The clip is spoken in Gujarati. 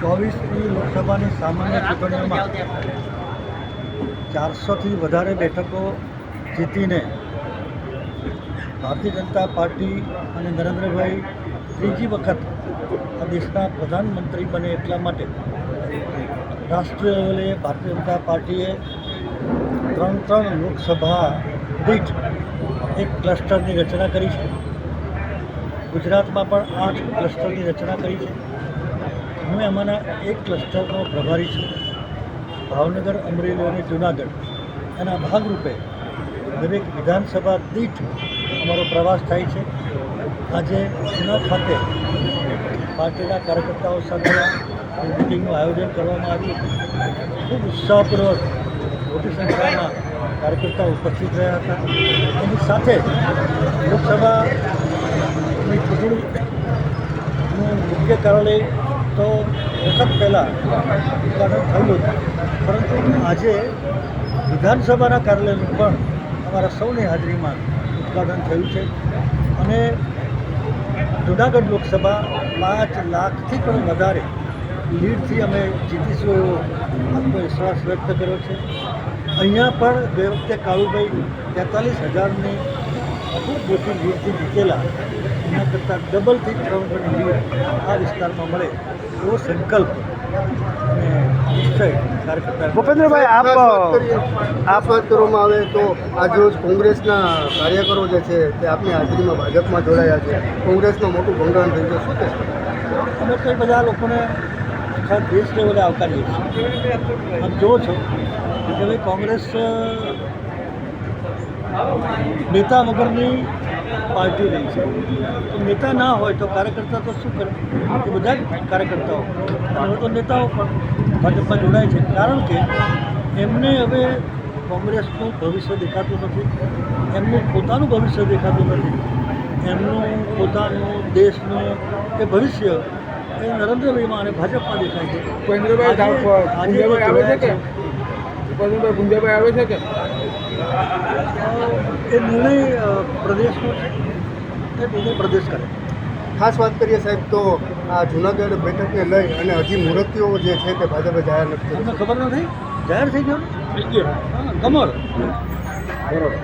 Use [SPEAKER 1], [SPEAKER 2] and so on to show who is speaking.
[SPEAKER 1] ચોવીસની લોકસભાની સામાન્ય ચૂંટણીઓમાં ચારસોથી વધારે બેઠકો જીતીને ભારતીય જનતા પાર્ટી અને નરેન્દ્રભાઈ ત્રીજી વખત આ દેશના પ્રધાનમંત્રી બને એટલા માટે રાષ્ટ્રીય લેવલે ભારતીય જનતા પાર્ટીએ ત્રણ ત્રણ લોકસભા દીઠ એક ક્લસ્ટરની રચના કરી છે. ગુજરાતમાં પણ આઠ ક્લસ્ટરની રચના કરી છે. હું અમારા એક ક્લસ્ટરનો પ્રભારી છું ભાવનગર, અમરેલી અને જુનાગઢ. એના ભાગરૂપે દરેક વિધાનસભા દીઠ અમારો પ્રવાસ થાય છે. આજે જૂના ખાતે પાર્ટીના કાર્યકર્તાઓ સાથે મિટિંગનું આયોજન કરવામાં આવ્યું. ખૂબ ઉત્સાહપૂર્વક મોટી સંખ્યામાં કાર્યકર્તાઓ ઉપસ્થિત રહ્યા હતા. એની સાથે લોકસભાની ચૂંટણીનું મુખ્ય કાર્યાલય તો વખત પહેલાં ઉત્પાદન થયું હતું. પરંતુ આજે વિધાનસભાના કાર્યાલયનું પણ અમારા સૌની હાજરીમાં ઉત્પાદન થયું છે. અને જુનાગઢ લોકસભા પાંચ લાખથી પણ વધારે લીડથી અમે જીતીશું એવો આત્મવિશ્વાસ વ્યક્ત કર્યો છે. અહીંયા પણ બે વખતે કાળુભાઈ તેતાલીસ હજારની ખૂબ મોટી લીડથી જીતેલા એના કરતાં ડબલથી ત્રણ ગણી લીડ આ વિસ્તારમાં મળે એવો સંકલ્પ અને
[SPEAKER 2] ભૂપેન્દ્રભાઈ આપ
[SPEAKER 3] આપ વાત કરવામાં આવે તો આજરોજ કોંગ્રેસના કાર્યકરો જે છે તે આપની હાજરીમાં ભાજપમાં જોડાયા છે. કોંગ્રેસનું મોટું ભંગાણ થયું છે શું છે
[SPEAKER 1] અમે તો બધા લોકોને આખા દેશ લેવલે આવકારીએ છીએ. આપ જુઓ છો કે ભાઈ કોંગ્રેસ નેતા વગરની પાર્ટી રહી છે. તો નેતા ના હોય તો કાર્યકર્તા તો શું કરે? એ બધા જ કાર્યકર્તાઓ. અને તો નેતાઓ પણ ભાજપમાં જોડાય છે. કારણ કે એમને હવે કોંગ્રેસનું ભવિષ્ય દેખાતું નથી. એમનું પોતાનું ભવિષ્ય દેખાતું નથી. એમનું પોતાનું દેશનું એ ભવિષ્ય એ નરેન્દ્રભાઈમાં અને ભાજપમાં દેખાય આજે-
[SPEAKER 2] આવે છે.
[SPEAKER 1] જોડાયા
[SPEAKER 2] ગુંજાભાઈ આવે છે કે?
[SPEAKER 1] એ નિર્ણય પ્રદેશનો છે એ નિર્ણય પ્રદેશ કરે?
[SPEAKER 3] ખાસ વાત કરીએ સાહેબ તો આ જુનાગઢ બેઠકને લઈ અને હજી મૂર્તિઓ જે છે તે ભાજપે જાહેર નથી કરી
[SPEAKER 1] તમને ખબર નથી? જાહેર થઈ ગયો કમર હા
[SPEAKER 2] બરોબર.